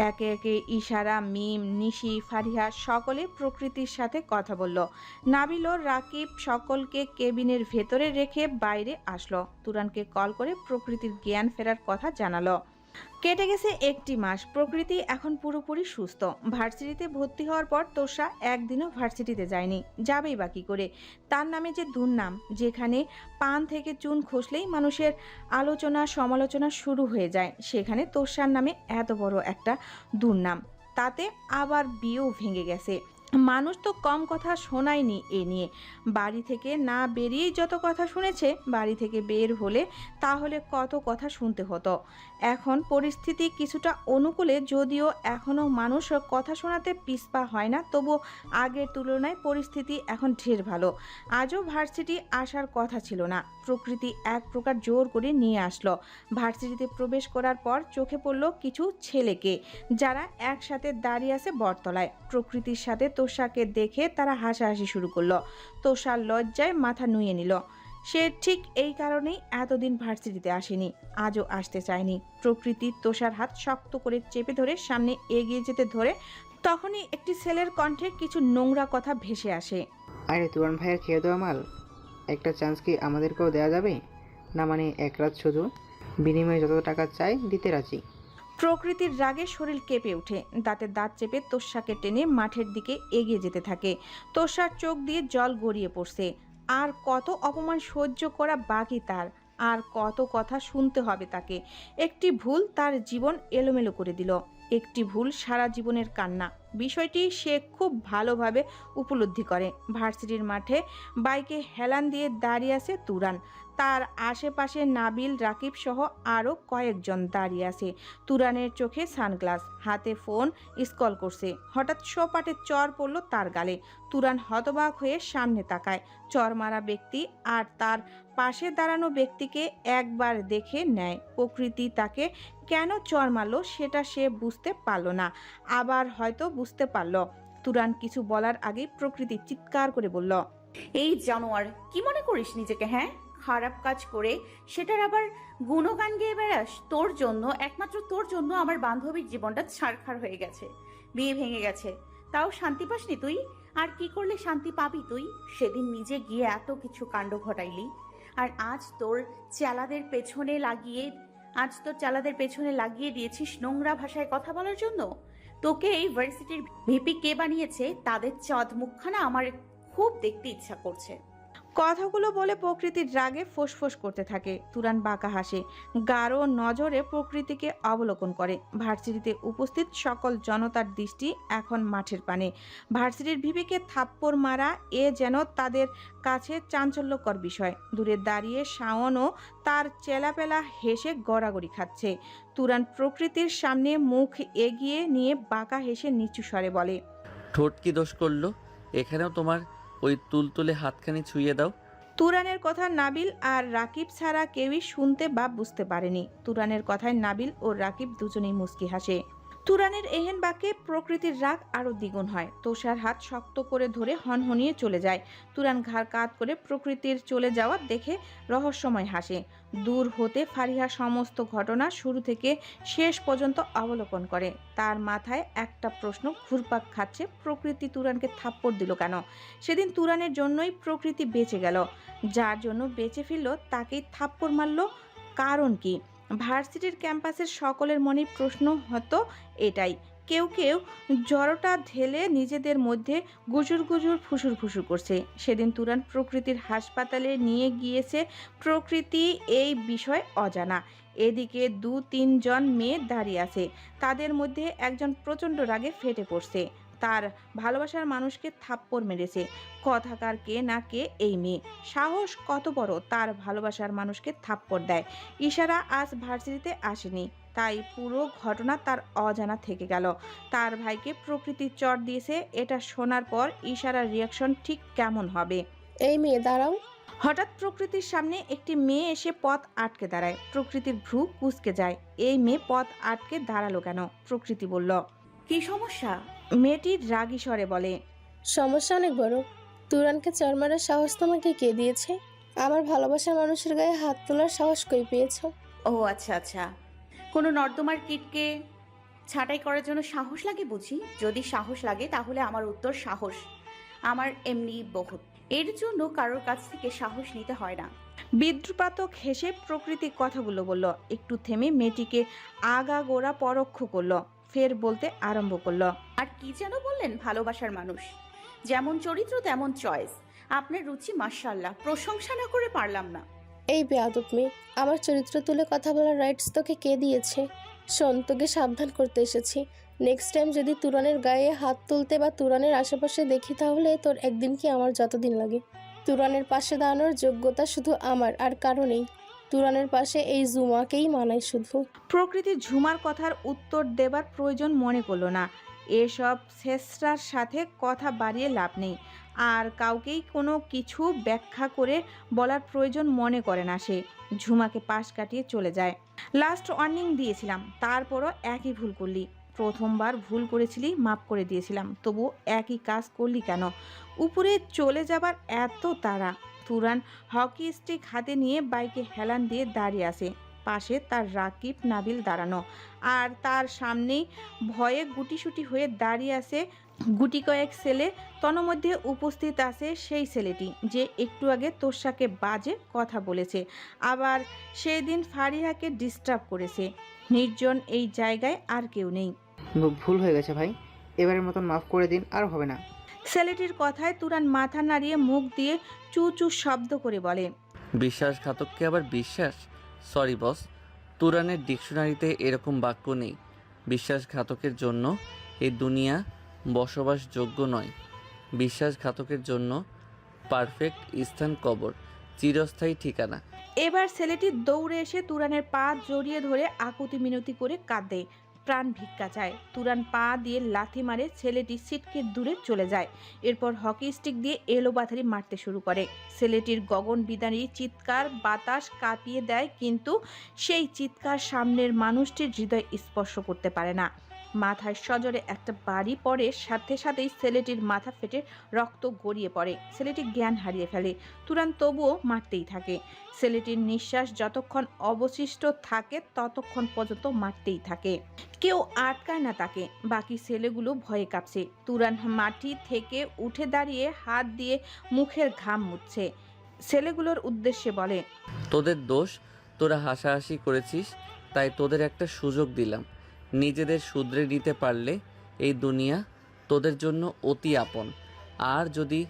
একে একে ইশারা, মিম, নিশি, ফারিহা সকলে প্রকৃতির সাথে কথা বলল। নাবিল ও রাকিব সকলকে কেবিনের ভেতরে রেখে বাইরে আসলো। তুরানকে কল করে প্রকৃতির জ্ঞান ফেরার কথা জানালো। কেটে গেছে একটি মাস। প্রকৃতি এখন পুরোপুরি সুস্থ। ভার্সিটিতে ভর্তি হওয়ার পর তোষা একদিনও ভার্সিটিতে যায়নি। যাবেই বা কী করে? তার নামে যে দুর্নাম, যেখানে পান থেকে চুন খসলেই মানুষের আলোচনা, সমালোচনা শুরু হয়ে যায়। সেখানে তোষার নামে এত বড় একটা দুর্নাম। তাতে আবার বিয়েও ভেঙে গেছে। মানুষ তো কম কথা শোনায়নি এ নিয়ে। বাড়ি থেকে না বেরিয়েই যত কথা শুনেছে, বাড়ি থেকে বের হলে তাহলে কত কথা শুনতে হতো। এখন পরিস্থিতি কিছুটা অনুকূলে, যদিও এখনও মানুষ কথা শোনাতে পিছপা হয় না তবু আগের তুলনায় পরিস্থিতি এখন ঢের ভালো। আজও ভার্সিটি আসার কথা ছিল না। প্রকৃতি এক প্রকার জোর করে নিয়ে আসলো। ভার্সিটিতে প্রবেশ করার পর চোখে পড়ল কিছু ছেলেকে, যারা একসাথে দাঁড়িয়ে আছে বটতলায়। প্রকৃতির সাথে তোষাকে দেখে তারা হাসাহাসি শুরু করল। তোষার লজ্জায় মাথা নুয়ে নিল। সে ঠিক এই কারণেই এতদিন ভার্সিটিতে আসেনি, আজও আসতে চায়নি। প্রকৃতি তোষার হাত শক্ত করে চেপে ধরে সামনে এগিয়ে যেতে ধরে তখনই একটি ছেলের কণ্ঠে কিছু নোংরা কথা ভেসে আসে। আরে তুরান ভাইয়ের খেয়ে দেওয়া মাল, একটা চান্স কি আমাদেরকেও দেওয়া যাবে? না মানে এক রাত শুধু? বিনিময়ে যত টাকা চাই দিতে রাজি। প্রকৃতির রাগে শরীর কেঁপে ওঠে। দাঁতে দাঁত চেপে তোষাকে টেনে মাঠের দিকে এগিয়ে যেতে থাকে। তোষার চোখ দিয়ে জল গড়িয়ে পড়ছে। আর কত অপমান সহ্য করা বাকি তার। আর কত কথা শুনতে হবে তাকে। একটি ভুল তার জীবন এলোমেলো করে দিল। একটি ভুল সারা জীবনের কান্না। বিষয়টি সে খুব ভালোভাবে উপলব্ধি করে। ভার্সিটির মাঠে বাইকে হেলান দিয়ে দাঁড়িয়ে আছে তুরান। তার আশেপাশে নাবিল, রাকিব সহ আরও কয়েকজন দাঁড়িয়ে আছে। তুরানের চোখে সানগ্লাস, হাতে ফোন স্কল করছে। হঠাৎ সোপাটে চর পড়ল তার গালে। তুরান হতবাক হয়ে সামনে তাকায়। চর মারা ব্যক্তি আর তার পাশে দাঁড়ানো ব্যক্তিকে একবার দেখে নেয়। প্রকৃতি তাকে কেন চর মারল সেটা সে বুঝতে পারল না। আবার হয়তো বুঝতে পারল। তুরান কিছু বলার আগেই প্রকৃতি চিৎকার করে বলল, এই জানোয়ার, কি মনে করিস নিজেকে হ্যাঁ? খারাপ কাজ করে, সেটার আবার গুণগান গেয়ে বেড়াস, তোর জন্য, একমাত্র তোর জন্য আমার বান্ধবীর জীবনটা ছাড়খাড় হয়ে গেছে, বিয়ে ভেঙে গেছে। তাও শান্তি পাসনি তুই? আর কি করলে শান্তি পাবি তুই? সেদিন নিজে গিয়ে এত কিছু কাণ্ড ঘটাইলি। আর আজ তোর চালাদের পেছনে লাগিয়ে, আজ তোর চালাদের পেছনে লাগিয়ে দিয়েছিস নোংরা ভাষায় কথা বলার জন্য? তোকে এই ভার্সিটির ভিপি কে বানিয়েছে? তাদের চদ মুখখানা আমার খুব দেখতে ইচ্ছা করছে। কথাগুলো বলে প্রকৃতির রাগে ফোঁসফোঁস করতে থাকে। তুরান বাঁকা হাসে, গাঢ় নজরে প্রকৃতিকে অবলোকন করে। ভার্সিটিতে উপস্থিত সকল জনতার দৃষ্টি এখন মাঠের পানে। ভার্সিটির ভিভিকে থাপ্পড় মারা এ যেন তাদের কাছে চাঞ্চল্যকর বিষয়। দূরে দাঁড়িয়ে শাওনও তার চেলাপেলা হেসে গড়াগড়ি খাচ্ছে। তুরান প্রকৃতির সামনে মুখ এগিয়ে নিয়ে বাঁকা হেসে নিচু স্বরে বলে, ঠোঁট কি দোষ করল? এখানেও তোমার ওই তুলতুলে হাতখানি ছুঁয়ে দাও। তুরানের কথা নাবিল আর রাকিব ছাড়া কেউই শুনতে বা বুঝতে পারেনি। তুরানের কথায় নাবিল ও রাকিব দুজনেই মুচকি হাসে। তুরানের এহেন বাক্যে প্রকৃতির রাগ আরও দ্বিগুণ হয়। তোষার হাত শক্ত করে ধরে হনহনিয়ে চলে যায়। তুরান ঘাড় কাত করে প্রকৃতির চলে যাওয়া দেখে রহস্যময় হাসে। দূর হতে ফারিহা সমস্ত ঘটনা শুরু থেকে শেষ পর্যন্ত অবলোকন করে। তার মাথায় একটা প্রশ্ন ঘুরপাক খাচ্ছে, প্রকৃতি তুরানকে থাপ্পড় দিল কেন? সেদিন তুরানের জন্যই প্রকৃতি বেঁচে গেল। যার জন্য বেঁচে ফিরল, তাকেই থাপ্পড় মারল কারণ কি? ভার্সিটির ক্যাম্পাসের সকলের মনে প্রশ্ন হতো এটাই। কেউ কেউ জড়টা ঢেলে নিজেদের মধ্যে গুজুর গুজুর ফুসুর ফুসুর করছে। সেদিন তুরান প্রকৃতির হাসপাতালে নিয়ে গিয়েছে প্রকৃতি এই বিষয় অজানা। এদিকে দু তিনজন মেয়ে দাঁড়িয়ে আছে। তাদের মধ্যে একজন প্রচণ্ড রাগে ফেটে পড়ছে। তার ভালোবাসার মানুষকে থাপ্পড় মেরেছে। কথাকার কে না কে এই মেয়ে। সাহস কত বড় তার ভালোবাসার মানুষকে থাপ্পড় দেয়। ইশারা আজ ভার্সিটিতে আসেনি তাই পুরো ঘটনা তার অজানা থেকে গেল। তার ভাইকে প্রকৃতির চট দিয়েছে এটা শোনার পর ইশারার রিয়াকশন ঠিক কেমন হবে? এই মেয়ে দাঁড়াও। হঠাৎ প্রকৃতির সামনে একটি মেয়ে এসে পথ আটকে দাঁড়ায়। প্রকৃতির ভ্রু কুচকে যায়। এই মেয়ে পথ আটকে দাঁড়াল কেন? প্রকৃতি বলল কি সমস্যা? মেয়েটি রাগী স্বরে বলে সমস্যা অনেক বড়। তুরানকে চর মারার সাহস তোমাকে কে দিয়েছে? আমার ভালোবাসার মানুষের গায়ে হাত তোলার সাহস কই পেয়েছ? ও আচ্ছা আচ্ছা। কোনো নর্দমার কিটকে ছাঁটাই করার জন্য সাহস লাগে বুঝি? যদি সাহস লাগে তাহলে আমার উত্তর সাহস। আমার এমনি বহুত। এর জন্য কারোর কাছ থেকে সাহস নিতে হয় না। বিদ্রুপাতক হেসে প্রকৃতি কথাগুলো বলল। একটু থেমে মেয়েটিকে আগা গোড়া পরোক্ষ করল। ফের বলতে আরম্ভ করল আর কি যেন বললেন ভালোবাসার মানুষ? যেমন চরিত্র তেমন চয়েস। আপনার রুচি মার্শাল্লাহ প্রশংসা না করে পারলাম না। এই বেয়াদব মেয়ে আমার চরিত্র তুলে কথা বলার রাইটস তোকে কে দিয়েছে? শোন তোকে সাবধান করতে এসেছি। নেক্সট টাইম যদি তুরানের গায়ে হাত তুলতে বা তুরানের আশেপাশে দেখি তাহলে তোর একদিন কি আমার যতদিন লাগে? তুরানের পাশে দাঁড়ানোর যোগ্যতা শুধু আমার আর কারও নেই। তুরানের পাশে এই জুমাকেই মানায় শুধু। প্রকৃতি ঝুমার কথার উত্তর দেবার প্রয়োজন মনে করল না। এসব শেষরার সাথে কথা বাড়িয়ে লাভ নেই। আর কাউকেই কোনো কিছু ব্যাখ্যা করে বলার প্রয়োজন মনে করে না সে। ঝুমাকে পাশ কাটিয়ে চলে যায়। লাস্ট ওয়ার্নিং দিয়েছিলাম, তারপরও একই ভুল করলি। প্রথমবার ভুল করেছিলি, মাফ করে দিয়েছিলাম। তবু একই কাজ করলি কেন? উপরে চলে যাবার এত তাড়া। তুরান হকি স্টিক হাতে নিয়ে বাইকে হেলান দিয়ে দাঁড়িয়ে আসে পাশে তার রাকিব নাবিল দাঁড়ানো। আর তার সামনেই ভয়ে গুটিসুটি হয়ে দাঁড়িয়ে আছে গুটি কয়েক ছেলে। তন্মধ্যে উপস্থিত আছে সেই ছেলেটি, যে একটু আগে তোষাকে বাজে কথা বলেছে। আবার সেই দিন ফারিহাকে ডিস্টার্ব করেছে। নির্জন এই জায়গায় আর কেউ নেই। ভুল হয়ে গেছে ভাই। এবারের মতন মাফ করে দিন, আর হবে না। ছেলেটির কথায় তুরান মাথা নাড়িয়ে মুখ দিয়ে চু চু শব্দ করে বলে বিশ্বাসঘাতককে আবার বিশ্বাস? সরি বস তুরানের ডিকশনারিতে এরকম বাক্য নেই। বিশ্বাসঘাতকের জন্য এই দুনিয়া বসবাসযোগ্য নয়। বিশ্বাসঘাতকের জন্য পারফেক্ট স্থান কবর চিরস্থায়ী ঠিকানা। এবার ছেলেটি দৌড়ে এসে তুরানের পা জড়িয়ে ধরে আকুতি মিনতি করে কাঁদে। প্রাণ ভিক্ষা চায়। তুরান পা দিয়ে লাথি মারে ছেলেটি সিটকে দূরে চলে যায়। এরপর হকি স্টিক দিয়ে এলো বাথারি মারতে শুরু করে। ছেলেটির গগন বিদানি চিৎকার, বাতাস কাঁপিয়ে দেয়, কিন্তু সেই চিৎকার সামনের মানুষটির হৃদয় স্পর্শ করতে পারে না। মাথায় সজোরে একটা বাড়ি পড়ে সাথে সাথেই ছেলেটির মাথা ফেটে রক্ত গড়িয়ে পড়ে। ছেলেটি জ্ঞান হারিয়ে ফেলে। তুরান তবুও মারতেই থাকে। ছেলেটির নিঃশ্বাস যতক্ষণ অবশিষ্ট থাকে, ততক্ষণ পর্যন্ত মারতেই থাকে। কেউ আটকায় না তাকে। বাকি ছেলেগুলো ভয়ে কাঁপছে। তুরান মাটি থেকে উঠে দাঁড়িয়ে হাত দিয়ে মুখের ঘাম মুছছে। ছেলেগুলোর উদ্দেশ্যে বলে, তোদের দোষ, তোরা হাসাহাসি করেছিস, তাই তোদের একটা সুযোগ দিলাম। নিজেদের শুধরে নিতে পারলে এই দুনিয়া তোদের জন্য অতি আপন। আর যদি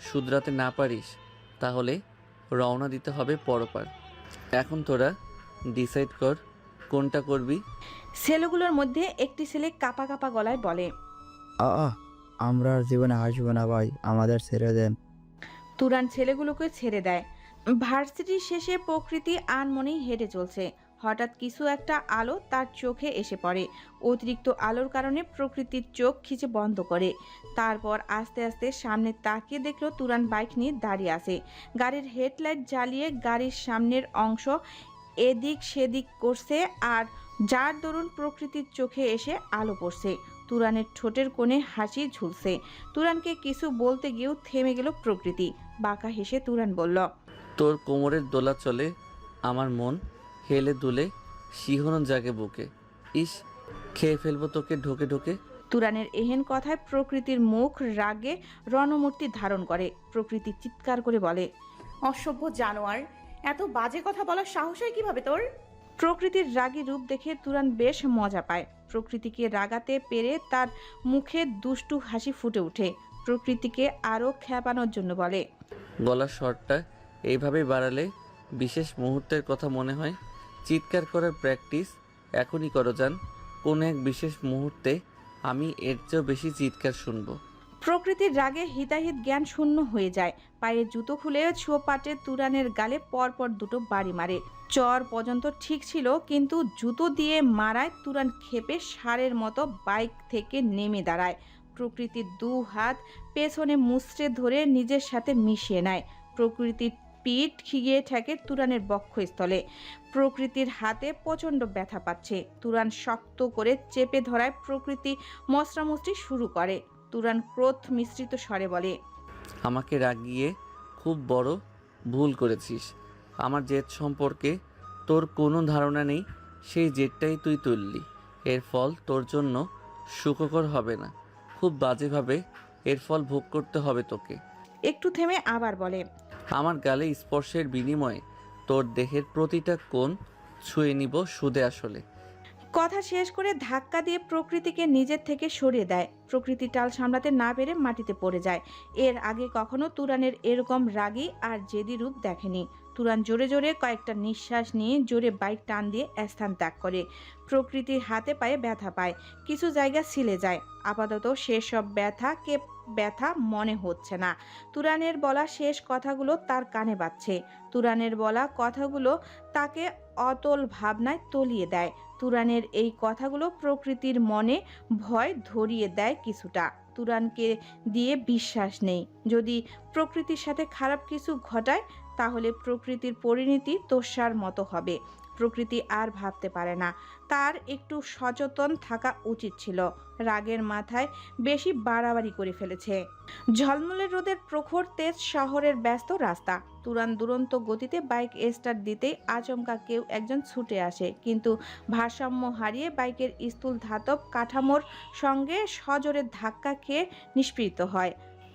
শুধরাতে না পারিস তাহলে রওনা দিতে হবে পরপার। এখন তোরা ডিসাইড কর কোনটা করবি। ছেলেগুলোর মধ্যে একটি ছেলে কাপা কাপা গলায় বলে আমরা আর জীবনে আসব না ভাই আমাদের ছেড়ে দেন। তুরান ছেলেগুলোকে ছেড়ে দেয়। ভার্সিটির শেষে প্রকৃতি আনমনেই হেঁটে চলছে। হঠাৎ কিছু একটা আলো তার চোখে এসে পড়ে। অতিরিক্ত আলোর কারণে প্রকৃতির চোখ খিচে বন্ধ করে। তারপর আস্তে আস্তে সামনে তাকিয়ে দেখল তুরান বাইক নিয়ে দাঁড়িয়ে আছে। গাড়ির হেডলাইট জ্বালিয়ে গাড়ির সামনের অংশ এদিক সেদিক করছে আর যার দরুন প্রকৃতির চোখে এসে আলো পড়ছে। তুরানের ঠোঁটের কোণে হাসি ঝুলছে। তুরানকে কিছু বলতে গিয়েও থেমে গেল প্রকৃতি। বাঁকা হেসে তুরান বলল, তোর কোমরের দোলা চলে, আমার মন হেলে দুলে শিহরণ জাগে বুকে। ইস খেয়ে ফেলব তোকে ঢোকে ঢোকে। তুরানের এহেন কথায় প্রকৃতির মুখ রাগে রণমূর্তি ধারণ করে। প্রকৃতি চিৎকার করে বলে অসভ্য জানোয়ার এত বাজে কথা বলার সাহস হয় কীভাবে তোর? প্রকৃতির রাগী রূপ দেখে তুরান বেশ মজা পায়। প্রকৃতিকে রাগাতে পেরে তার মুখে দুষ্টু হাসি ফুটে ওঠে। প্রকৃতিকে আরও খেপানোর জন্য বলে গলার স্বরটা এইভাবে বাড়ালে বিশেষ মুহূর্তের কথা মনে হয় চিৎকার করার প্র্যাকটিস এখনই করো যান কোনো এক বিশেষ মুহূর্তে আমি এর চেয়েও বেশি চিৎকার শুনব। প্রকৃতির রাগে হিতাহিত জ্ঞান শূন্য হয়ে যায়। পায়ে জুতো খুলে ছোপাটে তুরানের গালে পরপর দুটো বাড়ি মারে। চর পর্যন্ত ঠিক ছিল, কিন্তু জুতো দিয়ে মারায় তুরান খেপে সারের মতো বাইক থেকে নেমে দাঁড়ায়। প্রকৃতির দু হাত পেছনে মুচড়ে ধরে নিজের সাথে মিশিয়ে নেয়। প্রকৃতির পিঠ খিগিয়ে ঠেকে তুরানের বক্ষস্থলে। প্রকৃতির হাতে প্রচণ্ড ব্যথা পাচ্ছে। তুরান শক্ত করে চেপে ধরায় প্রকৃতি মশরামশরি শুরু করে। তুরান ক্রোধ মিশ্রিত স্বরে বলে আমাকে রাগিয়ে খুব বড় ভুল করেছিস। আমার জেদ সম্পর্কে তোর কোনো ধারণা নেই। সেই জেদটাই তুই তুললি। এর ফল তোর জন্য সুখকর হবে না। খুব বাজেভাবে এর ফল ভোগ করতে হবে তোকে। একটু থেমে আবার বলে আমার গালে স্পর্শের বিনিময়ে তোর দেহের প্রতিটা কোণ ছুঁয়ে নিব সুদে আসলে। কথা শেষ করে ধাক্কা দিয়ে প্রকৃতিকে নিজের থেকে সরিয়ে দেয়। প্রকৃতি টাল সামলাতে না পেরে মাটিতে পড়ে যায়। এর আগে কখনো তুরানের এরকম রাগী আর জেদি রূপ দেখেনি। তুরান জোরে জোরে কয়েকটা নিঃশ্বাস নিয়ে জোরে বাইক টান দিয়ে স্থান ত্যাগ করে। প্রকৃতির হাতে পায়ে ব্যথা পায়। কিছু জায়গা ছিলে যায়। আপাতত সেসব ব্যথা কে ব্যথা মনে হচ্ছে না। তুরানের বলা শেষ কথাগুলো তার কানে বাজছে। তুরানের বলা কথাগুলো তাকে অতল ভাবনায় তলিয়ে দেয়। তুরানের এই কথাগুলো প্রকৃতির মনে ভয় ধরিয়ে দেয় কিছুটা। তুরানকে দিয়ে বিশ্বাস নেই। যদি প্রকৃতির সাথে খারাপ কিছু ঘটায়, তাহলে প্রকৃতির পরিণতি তোষার মতো হবে। প্রকৃতি আর ভাবতে পারে না। তার একটু সচেতন থাকা উচিত ছিল। রাগের মাথায় বেশি বাড়াবাড়ি করে ফেলেছে। ঝলমলে রোদের প্রখর তেজ শহরের ব্যস্ত রাস্তা। তুরান দুরন্ত গতিতে বাইক স্টার্ট দিতেই আচমকা কেউ একজন ছুটে আসে। কিন্তু ভারসাম্য হারিয়ে বাইকের স্থূল ধাতব কাঠামোর সঙ্গে সজোরে ধাক্কা খেয়ে নিষ্পৃত হয়।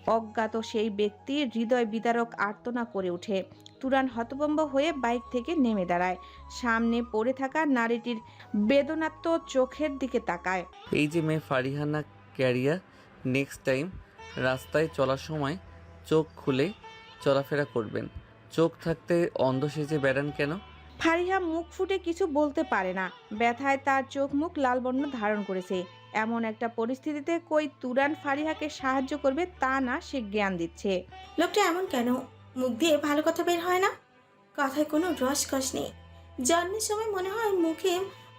অজ্ঞাত সেই ব্যক্তি হৃদয় বিদারক আর্তনা করে ওঠে। তুরান হতভম্ব হয়ে বাইক থেকে নেমে দাঁড়ায়। সামনে পড়ে থাকা নারীটির বেদনাত্ম চোখের দিকে তাকায়। এই যে মেয়ে ফারিহানা ক্যারিয়া নেক্সট টাইম রাস্তায় চলার সময় চোখ খুলে চলাফেরা করবেন। চোখ থাকতে অন্ধ সেজে বেড়ান কেন? ফারিহা মুখ ফুটে কিছু বলতে পারে না। ব্যথায় তার চোখ মুখ লাল বর্ণ ধারণ করেছে। এমন একটা পরিস্থিতিতে কই তুরান ফারিহাকে সাহায্য করবে তা না সে জ্ঞান দিচ্ছে। লোকটা এমন কেন? মুখ দিয়ে ভালো কথা বের হয় না? কথায় কোনো রসকস নেই। জন্মের সময় মনে হয় মুখে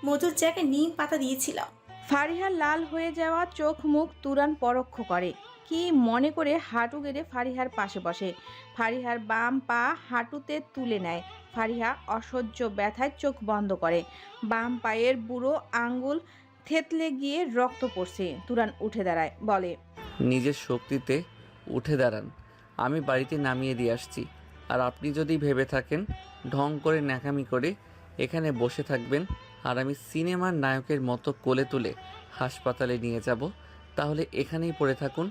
মধুর জায়গায় নিম পাতা দিয়েছিলাম ফারিহার লাল হয়ে যাওয়া চোখ মুখ তুরান পরোক্ষ করে। কি মনে করে হাঁটু গেড়ে ফারিহার পাশে বসে। ফারিহার বাম পা হাঁটুতে তুলে নেয়। ফারিহা অসহ্য ব্যথায় চোখ বন্ধ করে। বাম পায়ের বুড়ো আঙ্গুল থেতলে গিয়ে রক্ত পড়ছে। তুরান উঠে দাঁড়ায় বলে নিজের শক্তিতে উঠে দাঁড়ান। আমি বাড়িতে নামিয়ে দিয়ে আসছি। আর আপনি যদি ভেবে থাকেন ঢং করে ন্যাকামি করে এখানে বসে থাকবেন আর আমি সিনেমার নায়কের মতো কোলে তুলে হাসপাতালে নিয়ে যাব তাহলে এখানেই পড়ে থাকুন।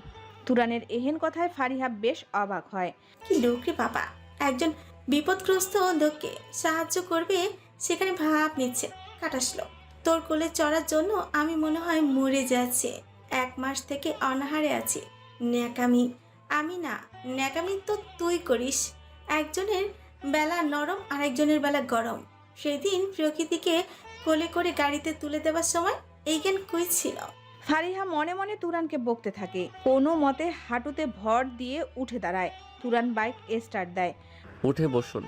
তুরানের এহেন কথায় ফারিহা বেশ অবাক হয়। কি লোক রে বাবা একজন বিপদগ্রস্ত লোককে সাহায্য করবে সেখানে ভাব নিচ্ছে কাটাসলো তোর কোলে চড়ার জন্য আমি মনে হয় মরে যাচ্ছে। এক মাস থেকে অনাহারে আছি। ন্যাকামি। আমি না ন্যাকামি তো তুই করিস। একজনের বেলা নরম আর একজনের বেলা গরম। সেদিন প্রকৃতিকে কোলে করে গাড়িতে তুলে দেওয়ার সময় এই জ্ঞান কই ছিল? ফারিহা মনে মনে তুরানকে বকতে থাকে। কোনো মতে হাঁটুতে ভর দিয়ে উঠে দাঁড়ায়। তুরান বাইক স্টার্ট দেয়। উঠে বসুন।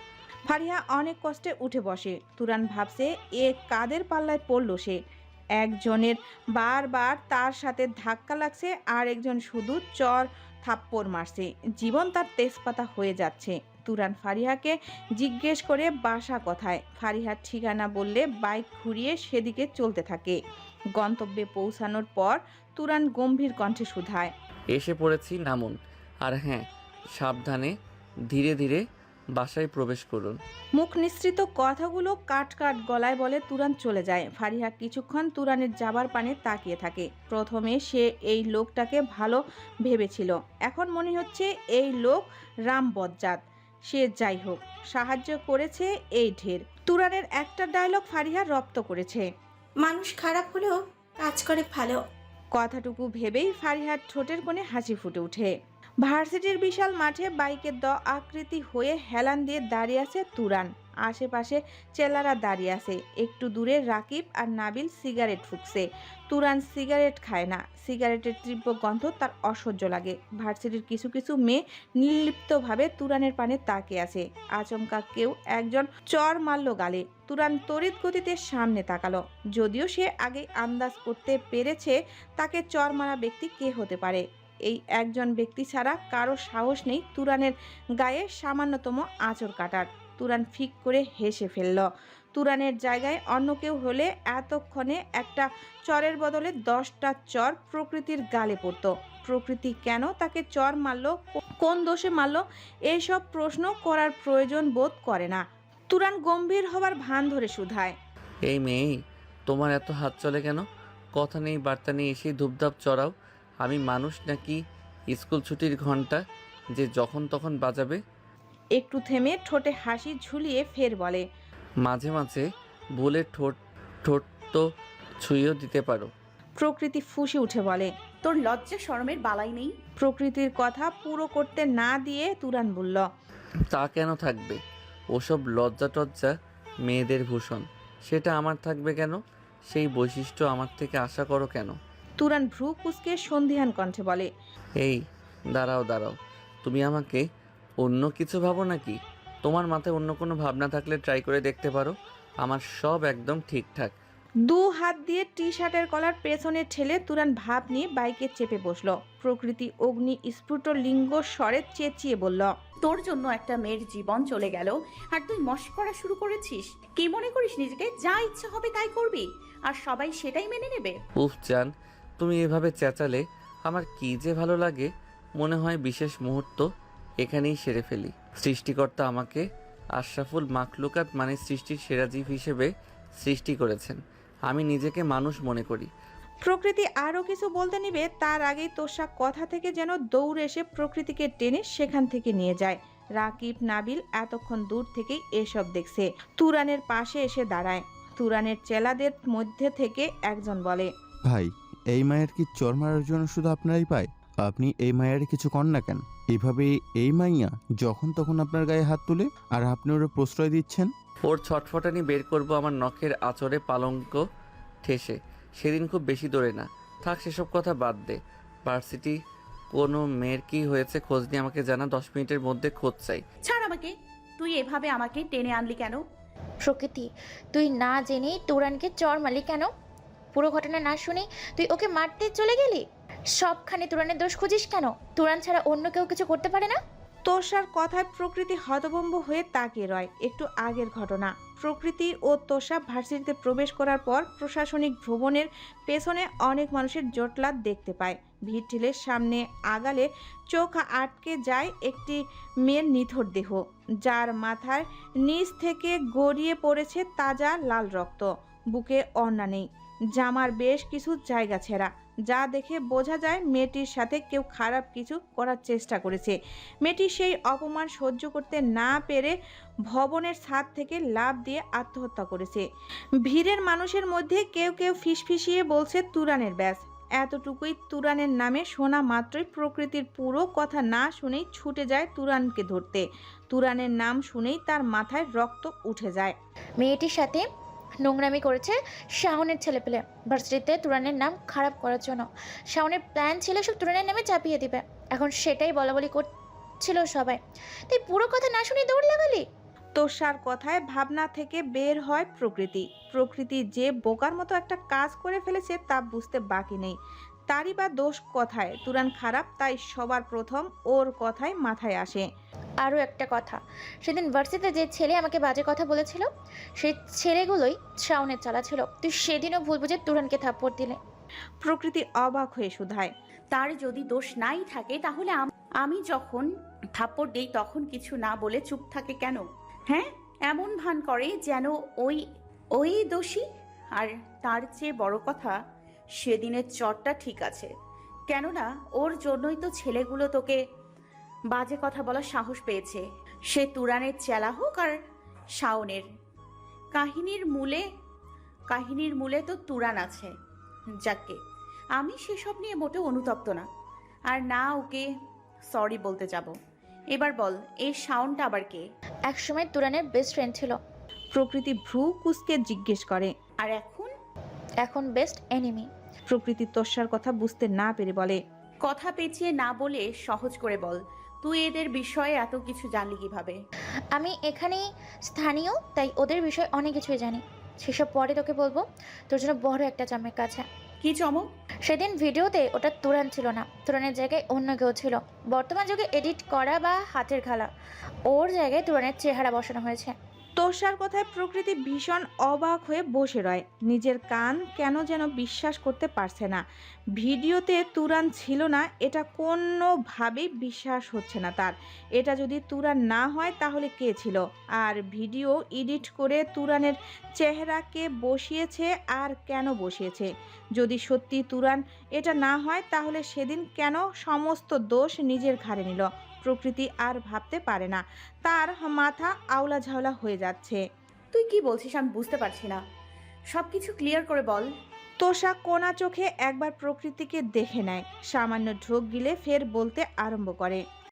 ফারিহা অনেক কষ্টে উঠে বসে। তুরান ভাবছে, এ কাদের পাল্লায় পড়ল সে? একজনের বারবার তার সাথে ধাক্কা লাগছে, আর একজন শুধু চর থাপ্পড় মারছে। জীবন তার তেজপাতা হয়ে যাচ্ছে। তুরান ফারিহাকে জিজ্ঞেস করে, বাসা কথায়? ফারিহার ঠিকানা বললে, বাইক ঘুরিয়ে সেদিকে চলতে থাকে। গন্তব্যে পৌঁছানোর পর তুরান গম্ভীর কণ্ঠে শুধায়, এসে পড়েছি নামুন। আর হ্যাঁ সাবধানে, ধীরে ধীরে বাসায় প্রবেশ করুন। মুখ নিঃসৃত কথাগুলো কাট কাট গলায় বলে তুরান চলে যায়। ফারিহা কিছুক্ষণ তুরানের যাবার পানে তাকিয়ে থাকে। প্রথমে সে এই লোকটাকে ভালো ভেবেছিল। এখন মনে হচ্ছে এই লোক রাম বজ্জাত। সে যাই হোক সাহায্য করেছে এই ঢের। তুরানের একটা ডায়লগ ফারিহা রপ্ত করেছে। মানুষ খারাপ হলেও কাজ করে ভালো। কথাটুকু ভেবেই ফারিহার ঠোঁটের কোণে হাসি ফুটে ওঠে। ভার্সিটির বিশাল মাঠে বাইকের দ আকৃতি হয়ে হেলান দিয়ে দাঁড়িয়ে আছে তুরান। আশেপাশে চেলারা দাঁড়িয়ে আছে। একটু দূরে রাকিব আর নাবিল সিগারেট ফুকছে। তুরান সিগারেট খায় না। সিগারেটের তীব্র গন্ধ তার অসহ্য লাগে। ভার্সিটির কিছু কিছু মেয়ে নির্লিপ্তভাবে তুরানের পানে তাকে আছে। আচমকা কেউ একজন চর মারল গালে। তুরান তড়িৎ গতিতে সামনে তাকালো। যদিও সে আগে আন্দাজ করতে পেরেছে তাকে চর মারা ব্যক্তি কে হতে পারে। এই একজন ব্যক্তি ছাড়া কারও সাহস নেই তুরানের গায়ে সামান্যতম আঁচড় কাটার। তুরান ফিক করে হেসে ফেলল। তুরানের জায়গায় অন্য কেউ হলে এতক্ষণে একটা চরের বদলে দশটা চর প্রকৃতির গালে পড়তো। প্রকৃতি কেন তাকে চর মারলো? কোন দোষে মারলো? এইসব প্রশ্ন করার প্রয়োজন বোধ করে না। তুরান গম্ভীর হবার ভান ধরে শুধায়। এই মেয়ে, তোমার এত হাত চলে কেন? কথা নেই, বার্তা নেই এসে ধূপধাপ চড়াও। আমি মানুষ নাকি স্কুল ছুটির ঘণ্টা যে যখন তখন বাজাবে? একটু থেমে ঠোঁটে হাসি ঝুলিয়ে ফের বলে মাঝে মাঝে বলে ঠোঁট ঠোঁট তো ছুঁয়েও দিতে পারো। প্রকৃতি ফুসে উঠে বলে তোর লজ্জা শরমের বালাই নেই? প্রকৃতির কথা পুরো করতে না দিয়ে তুরান বলল তা কেন থাকবে? ওসব লজ্জা টজ্জা মেয়েদের ভূষণ। সেটা আমার থাকবে কেন? সেই বৈশিষ্ট্য আমার থেকে আশা করো কেন? তুরান ভ্রু কুসকে সন্ধিহান কণ্ঠে বলে এই দাঁড়াও দাঁড়াও। তুমি আমাকে অন্য কিছু ভাবো নাকি? তোমার মাথায় অন্য কোনো ভাবনা থাকলে ট্রাই করে দেখতে পারো। আমার সব একদম ঠিকঠাক। দু হাত দিয়ে টি শার্টের কলার পেছনে ঠেলে তুরান ভাব নিয়ে বাইকে চেপে বসল। প্রকৃতি অগ্নি স্ফুট লিঙ্গ স্বরে চেঁচিয়ে বলল তোর জন্য একটা মেয়ের জীবন চলে গেল আর তুই মস্করা শুরু করেছিস। কি মনে করিস নিজেকে? যা ইচ্ছা হবে তাই করবি আর সবাই সেটাই মেনে নেবে? উফ চান তুমি এভাবে চেঁচালে আমার কি যে ভালো লাগে? মনে হয় বিশেষ মুহূর্ত এখানেই সেরে ফেলি। সৃষ্টিকর্তা আমাকে আশরাফুল মাখলুকাত মানে সৃষ্টির সেরা জীব হিসেবে সৃষ্টি করেছেন। আমি নিজেকে মানুষ মনে করি। প্রকৃতি আরও কিছু বলতে নিবে তার আগেই তোষা কথা থেকে যেন দৌড়ে এসে প্রকৃতিকে টেনে সেখান থেকে নিয়ে যায়। রাকিব নাবিল এতক্ষণ দূর থেকেই এসব দেখছে। তুরানের পাশে এসে দাঁড়ায়। তুরানের চেলাদের মধ্যে থেকে একজন বলে ভাই এই মায়ের কি চর মারার জন্য শুধু আপনারাই পায়? আপনি এই মায়ের কিছু কর না কেন? এভাবে এই মাইয়া যখন তখন আপনার গায়ে হাত তুলে আর আপনি ওরা প্রশ্রয় দিচ্ছেন? ওর ছটফটানি বের করব আমার নখের আচরে পালঙ্ক ঠেসে। সেদিন খুব বেশি দৌড়ে না। থাক সেসব কথা বাদ দে। ভার্সিটি কোনো মেয়ের কি হয়েছে খোঁজ নিয়ে আমাকে জানা। দশ মিনিটের মধ্যে খোঁজ চাই। ছাড় আমাকে। তুই এভাবে আমাকে টেনে আনলি কেন? প্রকৃতি তুই না জেনেই তুরানকে চর মারলি কেন? পুরো ঘটনা না শুনে তুই ওকে মারতে চলে গেলি? সবখানে তুরানের দোষ খুঁজিস কেন? তুরান ছাড়া অন্য কেউ কিছু করতে পারে না? তোষার কথায় প্রকৃতি হতভম্ব হয়ে তাকিয়ে রয়। একটু আগের ঘটনা। প্রকৃতি ও তোষা ভার্সিটিতে প্রবেশ করার পর প্রশাসনিক ভ্রমণের পেছনে অনেক মানুষের জটলা দেখতে পায়। ভিড় সামনে আগালে চোখ আটকে যায় একটি মেয়ের নিথর দেহ। যার মাথার নিচ থেকে গড়িয়ে পড়েছে তাজা লাল রক্ত। বুকে অন্না নেই। জামার বেশ কিছু জায়গা ছেঁড়া, যা দেখে বোঝা যায় মেয়েটির সাথে কেউ খারাপ কিছু করার চেষ্টা করেছে। মেয়েটি সেই অপমান সহ্য করতে না পেরে ভবনের ছাদ থেকে লাফ দিয়ে আত্মহত্যা করেছে। ভিড়ের মানুষের মধ্যে কেউ কেউ ফিসফিসিয়ে বলছে, তুরানের ব্যাস। এতটুকুই তুরানের নামে শোনা মাত্রই প্রকৃতির পুরো কথা না শুনেই ছুটে যায় তুরানকে ধরতে। তুরানের নাম শুনেই তার মাথায় রক্ত উঠে যায়। মেয়েটির সাথে নোংরামি করেছে শাওনের ছেলেপেলে। ভার্সিটিতে তুরানের নাম খারাপ করার জন্য। শাওনের প্ল্যান ছিল সব তুরানের নামে চাপিয়ে দিবে। এখন সেটাই বলা বলি করছিল সবাই। তাই পুরো কথা না শুনে দৌড় লাগালি? তোষার কথায় ভাবনা থেকে বের হয় প্রকৃতি। প্রকৃতি যে বোকার মতো একটা কাজ করে ফেলেছে তা বুঝতে বাকি নেই। তারই বা দোষ কথায়? তুরান খারাপ তাই সবার প্রথম ওর কথাই মাথায় আসে। আরও একটা কথা। সেদিন ভার্সিতে যে ছেলে আমাকে বাজে কথা বলেছিল সেই ছেলেগুলোই শাওনের চালা ছিল। তুই সেদিনও ভুল বুঝে তুরানকে থাপ্পড় দিলে। প্রকৃতি অবাক হয়ে শুধায়। তার যদি দোষ নাই থাকে তাহলে আম- আমি যখন থাপ্পড় দিই তখন কিছু না বলে চুপ থাকে কেন? হ্যাঁ? এমন ভান করে যেন ওই ওই দোষী আর তার চেয়ে বড় কথা সেদিনের চটটা ঠিক আছে। কেননা ওর জন্যই তো ছেলেগুলো তোকে বাজে কথা বলার সাহস পেয়েছে। সে তুরানের চেলা হোক আর শাওনের। কাহিনীর মূলে কাহিনীর মূলে তো তুরান আছে। যাকে আমি সেসব নিয়ে মোটেও অনুতপ্ত না। আর না ওকে সরি বলতে যাব। এবার বল এই সাউন্ডটা আবার কে? একসময় তুরানের বেস্ট ফ্রেন্ড ছিল। প্রকৃতি ভ্রু কুসকে জিজ্ঞেস করে। আর এখন? এখন বেস্ট এনিমি প্রকৃতি তোষার কথা বুঝতে না পেরে বলে কথা পেঁচিয়ে না বলে সহজ করে বল তুই এদের বিষয়ে এত কিছু জানলি কীভাবে? আমি এখানেই স্থানীয় তাই ওদের বিষয়ে অনেক কিছুই জানি। সেসব পরে তোকে বলব। তোর জন্য বড় একটা চমক আছে কি চমক? সেদিন ভিডিওতে ওটা তুরান ছিল না। তুরানের জায়গায় অন্য কেউ ছিল। বর্তমান যুগে এডিট করা বা হাতের খেলা ওর জায়গায় তুরানের চেহারা বসানো হয়েছে। তোষার কথায় প্রকৃতি ভীষণ অবাক হয়ে বসে রয়। নিজের কান কেন যেন বিশ্বাস করতে পারছে না। ভিডিওতে তুরান ছিল না, এটা কোনোভাবেই বিশ্বাস হচ্ছে না তার। এটা যদি তুরান না হয়, তাহলে কে ছিল? আর ভিডিও এডিট করে তুরানের চেহারাকে বসিয়েছে আর কেন বসিয়েছে? যদি সত্যি তুরান এটা না হয়, তাহলে সেদিন কেন সমস্ত দোষ নিজের ঘাড়ে নিল? প্রকৃতি আর ভাবতে পারে না। তার মাথা আওলা ঝাওলা হয়ে যাচ্ছে। তুই কি বলছিস আমি বুঝতে পারছি না। সব কিছু ক্লিয়ার করে বল। তোষা কোনা চোখে একবার প্রকৃতিকে দেখে নেয়। সামান্য ঢোক গিলে ফের বলতে আরম্ভ করে।